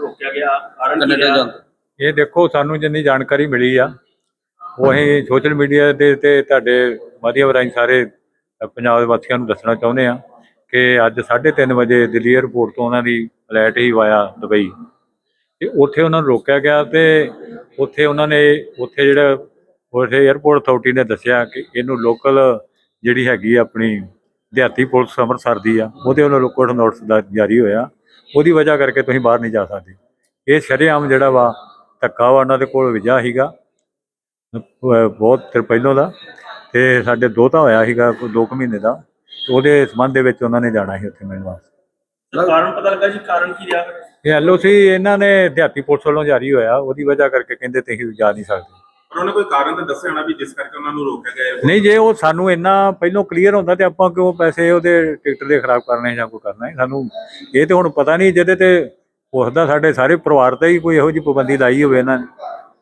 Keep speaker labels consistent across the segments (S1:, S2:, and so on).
S1: ਰੋਕਿਆ ਗਿਆ ਕਾਰਨ ਕੀ
S2: ਕੈਨੇਡਾ
S1: ਰਿਹਾ
S2: ਜਾਂਦਾ।
S3: ਇਹ ਦੇਖੋ ਸਾਨੂੰ ਜਿੰਨੀ ਜਾਣਕਾਰੀ ਮਿਲੀ ਆ ਉਹ ਅਸੀਂ ਸੋਸ਼ਲ ਮੀਡੀਆ ਦੇ ਤੇ ਤੁਹਾਡੇ ਮਾਧਿਅਮ ਰਾਹੀਂ ਸਾਰੇ ਪੰਜਾਬ ਦੇ ਵਾਸੀਆਂ ਨੂੰ ਦੱਸਣਾ ਚਾਹੁੰਦੇ ਆ ਕਿ ਅੱਜ 3:30 ਵਜੇ ਦਿੱਲੀ 에ਅਰਪੋਰਟ ਤੋਂ ਉਹਨਾਂ ਦੀ ਫਲੈਟ ਹੀ ਵਾਇਆ ਦੁਬਈ। ਤੇ ਉੱਥੇ ਉਹਨਾਂ ਨੂੰ ਰੋਕਿਆ ਗਿਆ ਤੇ ਉੱਥੇ ਉਹਨਾਂ ਨੇ ਉੱਥੇ ਜਿਹੜਾ ਉੱਥੇ 에ਅਰਪੋਰਟ ਅਥਾਰਟੀ ਨੇ ਦੱਸਿਆ ਕਿ ਇਹਨੂੰ ਲੋਕਲ ਜਿਹੜੀ ਹੈਗੀ ਆ ਆਪਣੀ ਦਿਹਾਤੀ ਪੁਲਿਸ ਅੰਮ੍ਰਿਤਸਰ ਦੀ ਆ ਉਹਦੇ ਵੱਲੋਂ ਲੋਕਲ ਨੋਟਿਸ ਦਾ ਜਾਰੀ ਹੋਇਆ। ਉਹਦੀ ਵਜ੍ਹਾ ਕਰਕੇ ਤੁਸੀਂ ਬਾਹਰ ਨਹੀਂ ਜਾ ਸਕਦੇ। ਇਹ ਸ਼ਰੇਆਮ ਜਿਹੜਾ ਵਾ ਧੱਕਾ ਵਾ ਉਹਨਾਂ ਦੇ ਕੋਲ ਵਿਜਾ ਸੀਗਾ। ਅਹ ਬਹੁਤ ਚਿਰ ਪਹਿਲੋਂ ਦਾ। ਤੇ ਸਾਡੇ ਦੋਤਾ ਹੋਇਆ ਸੀਗਾ ਕੋਈ ਦੋ ਕੁ ਮਹੀਨੇ ਦਾ। ਉਹਦੇ ਸੰਬੰਧ ਦੇ ਵਿੱਚ ਉਹਨਾਂ ਨੇ ਜਾਣਾ ਸੀ ਉੱਥੇ ਮਿਲਣ ਵਾਸਤੇ।
S1: ਕਾਰਨ ਪਤਾ ਲੱਗਾ ਜੀ? ਕਾਰਨ ਕੀ ਰਿਹਾ?
S3: ਇਹ ਐਲਓਸੀ ਇਹਨਾਂ ਨੇ ਦਿਹਾਤੀ ਪੁਲਿਸ ਵੱਲੋਂ ਜਾਰੀ ਹੋਇਆ। ਉਹਦੀ ਵਜ੍ਹਾ ਕਰਕੇ ਕਹਿੰਦੇ ਤੁਸੀਂ ਜਾ ਨਹੀਂ ਸਕਦੇ।
S4: ਪਰ ਉਹਨੇ ਕੋਈ ਕਾਰਨ ਤਾਂ ਦੱਸਿਆ ਹੋਣਾ ਵੀ ਜਿਸ ਕਰਕੇ ਉਹਨਾਂ ਨੂੰ ਰੋਕਿਆ ਗਿਆ ਹੈ।
S3: ਨਹੀਂ ਜੇ ਉਹ ਸਾਨੂੰ ਇੰਨਾ ਪਹਿਲੋਂ ਕਲੀਅਰ ਹੁੰਦਾ ਤੇ ਆਪਾਂ ਕਿਉਂ ਪੈਸੇ ਉਹਦੇ ਟਿਕਟ ਦੇ ਖਰਾਬ ਕਰਨੇ ਜਾਂ ਕੋਈ ਕਰਨਾ ਹੈ? ਸਾਨੂੰ ਇਹ ਤੇ ਹੁਣ ਪਤਾ ਨਹੀਂ ਜਿਹਦੇ ਤੇ ਉਸਦਾ ਸਾਡੇ ਸਾਰੇ ਪਰਿਵਾਰ ਤੇ ਹੀ ਕੋਈ ਇਹੋ ਜਿਹੀ ਪਾਬੰਦੀ ਲਾਈ ਹੋਵੇ ਇਹਨਾਂ ਨੇ।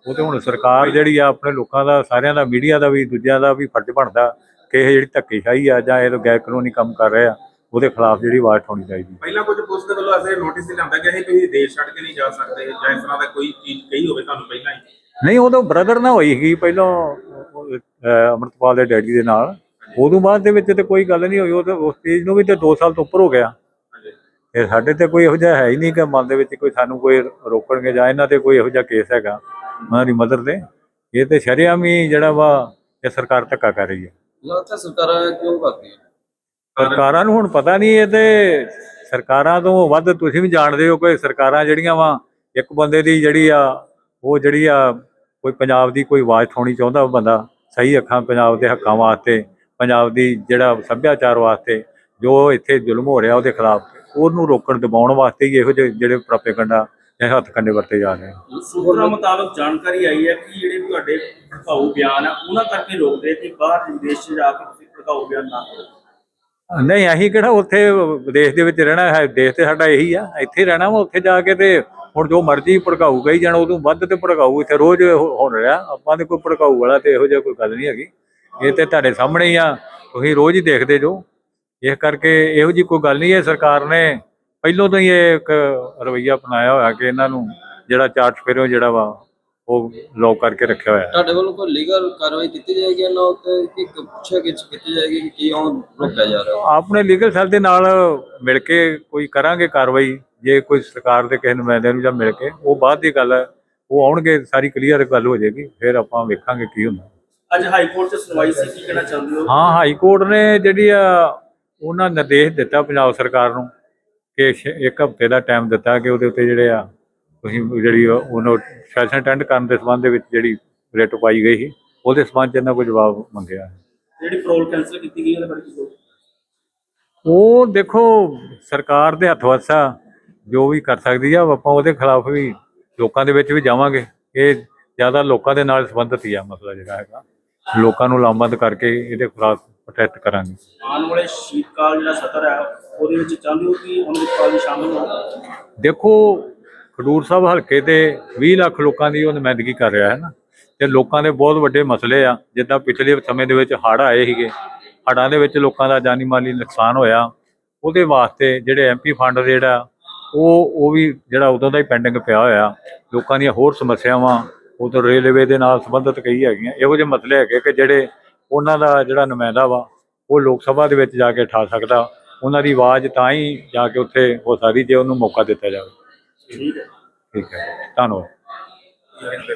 S3: ਉਹ ਤੇ ਹੁਣ ਸਰਕਾਰ ਜਿਹੜੀ ਆ ਆਪਣੇ ਲੋਕਾਂ ਦਾ ਸਾਰਿਆਂ ਦਾ ਮੀਡੀਆ ਦਾ ਵੀ ਦੂਜਿਆਂ ਦਾ ਵੀ ਫਰਜ਼ ਬਣਦਾ ਕਿ ਇਹ ਜਿਹੜੀ ਧੱਕੇਸ਼ਾਹੀ ਆ ਜਾਂ ਇਹ ਗੈਰ ਕਾਨੂੰਨੀ ਕੰਮ ਕਰ ਰਹੇ ਆ ਉਹਦੇ ਖਿਲਾਫ ਜਿਹੜੀ ਆਵਾਜ਼ ਉਠਾਉਣੀ ਚਾਹੀਦੀ
S4: ਪਹਿਲਾਂ ਕੁਝ ਪੁਲਿਸ ਦੇ ਵੱਲੋਂ ਐਸੇ ਨੋਟਿਸ ਲਿਆਂਦਾ ਗਿਆ ਸੀ ਤੁਸੀਂ ਦੇਸ਼ ਛੱਡ ਕੇ ਨਹੀਂ ਜਾ ਸਕਦੇ ਜਾਂ ਇਸ ਤਰ੍ਹਾਂ ਦਾ ਕੋਈ ਚੀਜ਼ ਕਹੀ ਹੋਵੇ ਤੁਹਾਨੂੰ ਪਹਿਲਾਂ ਹੀ
S3: ਨਹੀਂ ਉਦੋਂ ਬ੍ਰਦਰ ਨਾ ਹੋਈ ਸੀ ਪਹਿਲਾਂ ਅਹ, ਅੰਮ੍ਰਿਤਪਾਲ ਦੇ ਡੈਡੀ ਦੇ ਨਾਲ। ਉਦੋਂ ਬਾਅਦ ਦੇ ਵਿੱਚ ਤੇ ਕੋਈ ਗੱਲ ਨਹੀਂ ਹੋਈ ਉਹ ਤੇ ਉਸ ਚੀਜ਼ ਨੂੰ ਵੀ ਤੇ 2 ਸਾਲ ਤੋਂ ਉੱਪਰ ਹੋ ਗਿਆ।
S4: ਹਾਂਜੀ।
S3: ਇਹ ਸਾਡੇ ਤੇ ਕੋਈ ਇਹੋ ਜਿਹਾ ਹੈ ਹੀ ਨਹੀਂ ਕਿ ਮਨ ਦੇ ਵਿੱਚ ਕੋਈ ਸਾਨੂੰ ਕੋਈ ਰੋਕਣਗੇ ਜਾਂ ਇਹਨਾਂ ਤੇ ਕੋਈ ਇਹੋ ਜਿਹਾ ਕੇਸ ਹੈਗਾ ਉਹਨਾਂ ਦੀ ਮਦਰ ਤੇ। ਇਹ ਤੇ ਸ਼ਰੇਆਮ ਹੀ ਜਿਹੜਾ ਵਾ ਇਹ ਸਰਕਾਰ ਧੱਕਾ ਕਰ ਰਹੀ ਹੈ।
S2: ਲੱਗਦਾ ਸਰਕਾਰਾਂ ਕਿਉਂ ਕਰਦੀਆਂ?
S3: ਸਰਕਾਰਾਂ ਨੂੰ ਹੁਣ ਪਤਾ ਨਹੀਂ ਇਹ ਤੇ ਸਰਕਾਰਾਂ ਤੋਂ ਵੱਧ ਤੁਸੀਂ ਵੀ ਜਾਣਦੇ ਹੋ ਕਿ ਸਰਕਾਰਾਂ ਜਿਹੜੀਆਂ ਵਾ ਇੱਕ ਬੰਦੇ ਦੀ ਜਿਹੜੀ ਆ ਉਹ ਜਿਹੜੀ ਆ ਕੋਈ ਪੰਜਾਬ ਦੀ ਕੋਈ ਆਵਾਜ਼ ਉਠਾਉਣੀ ਚਾਹੁੰਦਾ ਬੰਦਾ ਸਹੀ ਅੱਖਾਂ ਪੰਜਾਬ ਦੇ ਹੱਕਾਂ ਵਾਸਤੇ ਪੰਜਾਬ ਦੀ ਜਿਹੜਾ ਸੱਭਿਆਚਾਰ ਵਾਸਤੇ ਜੋ ਇੱਥੇ ਜ਼ੁਲਮ ਹੋ ਰਿਹਾ ਉਹਦੇ ਖਿਲਾਫ ਉਹਨੂੰ ਰੋਕਣ ਦਬਾਉਣ ਵਾਸਤੇ ਹੀ ਇਹੋ ਜਿਹੇ ਜਿਹੜੇ ਪ੍ਰਾਪੇਗੰਡਾ ਇਹ ਹੱਥ ਕੰਡੇ ਵਰਤੇ ਜਾ ਰਹੇ
S1: ਸੂਤਰਾਂ ਮੁਤਾਬਕ ਜਾਣਕਾਰੀ ਆਈ ਹੈ ਕਿ ਜਿਹੜੇ ਤੁਹਾਡੇ ਭੜਕਾਊ ਬਿਆਨ ਆ ਉਹਨਾਂ ਕਰਕੇ ਰੋਕਦੇ ਕਿ ਬਾਹਰ ਵਿਦੇਸ਼ 'ਚ ਜਾ ਕੇ ਤੁਸੀਂ ਭੜਕਾਊ ਬਿਆਨ ਨਾ ਕਰੋ।
S3: ਨਹੀਂ ਅਸੀਂ ਕਿਹੜਾ ਉੱਥੇ ਦੇਸ਼ ਦੇ ਵਿੱਚ ਰਹਿਣਾ ਹੈ ਦੇਸ਼ ਤੇ ਸਾਡਾ ਇਹੀ ਆ ਇੱਥੇ ਰਹਿਣਾ ਵਾ ਉੱਥੇ ਜਾ ਕੇ ਤੇ ਹੁਣ ਜੋ ਮਰਜ਼ੀ ਭੜਕਾਊ ਗਈ ਜਾਣ ਉਦੋਂ ਵੱਧ ਤੇ ਭੜਕਾਊ ਇੱਥੇ ਰੋਜ਼ ਹੋ ਹੋ ਰਿਹਾ। ਆਪਾਂ ਦੇ ਕੋਈ ਭੜਕਾਊ ਵਾਲਾ ਤੇ ਇਹੋ ਜਿਹਾ ਕੋਈ ਗੱਲ ਨਹੀਂ ਹੈਗੀ। ਇਹ ਤੇ ਤੁਹਾਡੇ ਸਾਹਮਣੇ ਹੀ ਆ ਤੁਸੀਂ ਰੋਜ਼ ਹੀ ਦੇਖਦੇ ਜੋ। ਇਸ ਕਰਕੇ ਇਹੋ ਜੀ ਕੋਈ ਗੱਲ ਨਹੀਂ ਹੈ ਸਰਕਾਰ ਨੇ ਪਹਿਲੋਂ ਤੋਂ ਹੀ ਇਹ ਇੱਕ ਰਵਈਆ ਅਪਣਾਇਆ ਹੋਇਆ ਕਿ ਇਹਨਾਂ ਨੂੰ ਜਿਹੜਾ ਚਾਰਟ ਫਿਰੋ ਜਿਹੜਾ ਵਾ ਉਹ ਲੋਕ ਕਰਕੇ ਰੱਖਿਆ ਹੋਇਆ
S2: ਤੁਹਾਡੇ ਵੱਲੋਂ ਕੋਈ ਲੀਗਲ ਕਾਰਵਾਈ ਕੀਤੀ ਜਾਏਗੀ ਇਹਨਾਂ ਉੱਤੇ? ਕਿ ਕ- ਪੁੱਛਿਆ ਗਿੱਛ ਕੀਤੀ ਜਾਏਗੀ ਕਿ ਕਿਉਂ ਰੋਕਿਆ ਜਾ ਰਿਹਾ?
S3: ਆਪਣੇ ਲੀਗਲ ਸੈੱਲ ਦੇ ਨਾਲ ਮਿਲ ਕੇ ਕੋਈ ਕਰਾਂਗੇ ਕਾਰਵਾਈ। ਜੇ ਕੋਈ ਸਰਕਾਰ ਦੇ ਕਿਸੇ ਨੁਮਾਇੰਦੇ ਨੂੰ ਜਾਂ ਮਿਲ ਕੇ ਉਹ ਬਾਅਦ ਦੀ ਗੱਲ ਹੈ ਉਹ ਆਉਣਗੇ ਸਾਰੀ ਕਲੀਅਰ ਗੱਲ ਹੋ ਜਾਏਗੀ ਫਿਰ ਆਪਾਂ ਵੇਖਾਂਗੇ ਕੀ ਹੁੰਦਾ।
S1: ਅੱਜ ਹਾਈ ਕੋਰਟ 'ਚ ਸੁਣਵਾਈ ਸੀ ਕੀ ਕਹਿਣਾ ਚਾਹੁੰਦੇ ਹੋ?
S3: ਹਾਂ ਹਾਈ ਕੋਰਟ ਨੇ ਜਿਹੜੀ ਆ ਉਹਨਾਂ ਨਿਰਦੇਸ਼ ਦਿੱਤਾ ਪੰਜਾਬ ਸਰਕਾਰ ਨੂੰ ਕਿ ਇੱਕ ਹਫ਼ਤੇ ਦਾ ਟਾਈਮ ਦਿੱਤਾ ਕਿ ਉਹਦੇ ਉੱਤੇ ਜਿਹੜੇ ਆ ਤੁਸੀਂ ਜਿਹੜੀ ਆ ਉਹਨੂੰ ਸੈਸ਼ਨ ਅਟੈਂਡ ਕਰਨ ਦੇ ਸੰਬੰਧ ਦੇ ਵਿੱਚ ਜਿਹੜੀ ਰਿਟ ਪਾਈ ਗਈ ਸੀ ਉਹਦੇ ਸੰਬੰਧ 'ਚ ਇਹਨਾਂ ਕੋਈ ਜਵਾਬ ਮੰਗਿਆ। ਹੈ
S1: ਜਿਹੜੀ ਪਰੋਲ ਕੈਂਸਲ ਕੀਤੀ ਗਈ ਉਹਦੇ ਬਾਰੇ ਕੀ ਕਹੋ
S3: ਉਹ ਦੇਖੋ ਸਰਕਾਰ ਦੇ ਹੱਥ ਵਸਾ ਜੋ ਵੀ ਕਰ ਸਕਦੀ ਆ ਆਪਾਂ ਉਹਦੇ ਖਿਲਾਫ ਵੀ ਲੋਕਾਂ ਦੇ ਵਿੱਚ ਵੀ ਜਾਵਾਂਗੇ। ਇਹ ਜ਼ਿਆਦਾ ਲੋਕਾਂ ਦੇ ਨਾਲ ਸੰਬੰਧਿਤ ਹੀ ਆ ਮਸਲਾ ਜਿਹੜਾ ਹੈਗਾ। ਲੋਕਾਂ ਨੂੰ ਲਾਮਬੰਦ ਕਰਕੇ ਇਹਦੇ ਖਿਲਾਫ ਪ੍ਰੋਟੈਸਟ ਕਰਾਂਗੇ।
S1: ਆਉਣ ਵਾਲੇ ਸ਼ੀਤਕਾਲ ਜਿਹੜਾ ਸਤਰ ਹੈ ਉਹਦੇ ਵਿੱਚ ਚਾਹੁੰਦੇ ਹੋ ਕਿ ਅੰਮ੍ਰਿਤਪਾਲ ਜੀ ਸ਼ਾਮਲ ਹੋਣ?
S3: ਦੇਖੋ ਖਡੂਰ ਸਾਹਿਬ ਹਲਕੇ ਤੇ 20 ਲੱਖ ਲੋਕਾਂ ਦੀ ਉਹ ਨੁਮਾਇੰਦਗੀ ਕਰ ਰਿਹਾ ਹੈ ਨਾ। ਤੇ ਲੋਕਾਂ ਦੇ ਬਹੁਤ ਵੱਡੇ ਮਸਲੇ ਆ। ਜਿੱਦਾਂ ਪਿਛਲੇ ਸਮੇਂ ਦੇ ਵਿੱਚ ਹੜ੍ਹ ਆਏ ਸੀਗੇ। ਹੜ੍ਹਾਂ ਦੇ ਵਿੱਚ ਲੋਕਾਂ ਦਾ ਜਾਨੀ ਮਾਲੀ ਨੁਕਸਾਨ ਹੋਇਆ। ਉਹਦੇ ਵਾਸਤੇ ਜਿਹੜੇ ਐਮਪੀ ਫੰਡ ਜਿਹੜਾ ਉਹ ਉਹ ਵੀ ਜਿਹੜਾ ਉਦੋਂ ਦਾ ਹੀ ਪੈਂਡਿੰਗ ਪਿਆ ਹੋਇਆ ਲੋਕਾਂ ਦੀਆਂ ਹੋਰ ਸਮੱਸਿਆਵਾਂ ਉਦੋਂ ਰੇਲਵੇ ਦੇ ਨਾਲ ਸੰਬੰਧਿਤ ਕਈ ਹੈਗੀਆਂ। ਇਹੋ ਜਿਹੇ ਮਸਲੇ ਹੈਗੇ ਕਿ ਜਿਹੜੇ ਉਹਨਾਂ ਦਾ ਜਿਹੜਾ ਨੁਮਾਇੰਦਾ ਵਾ ਉਹ ਲੋਕ ਸਭਾ ਦੇ ਵਿੱਚ ਜਾ ਕੇ ਠਾ ਸਕਦਾ ਉਹਨਾਂ ਦੀ ਆਵਾਜ਼ ਤਾਂ ਹੀ ਜਾ ਕੇ ਉੱਥੇ ਹੋ ਸਕਦੀ ਜੇ ਉਹਨੂੰ ਮੌਕਾ ਦਿੱਤਾ ਜਾਵੇ।
S1: ਠੀਕ ਹੈ।
S3: ਠੀਕ ਹੈ। ਧੰਨਵਾਦ।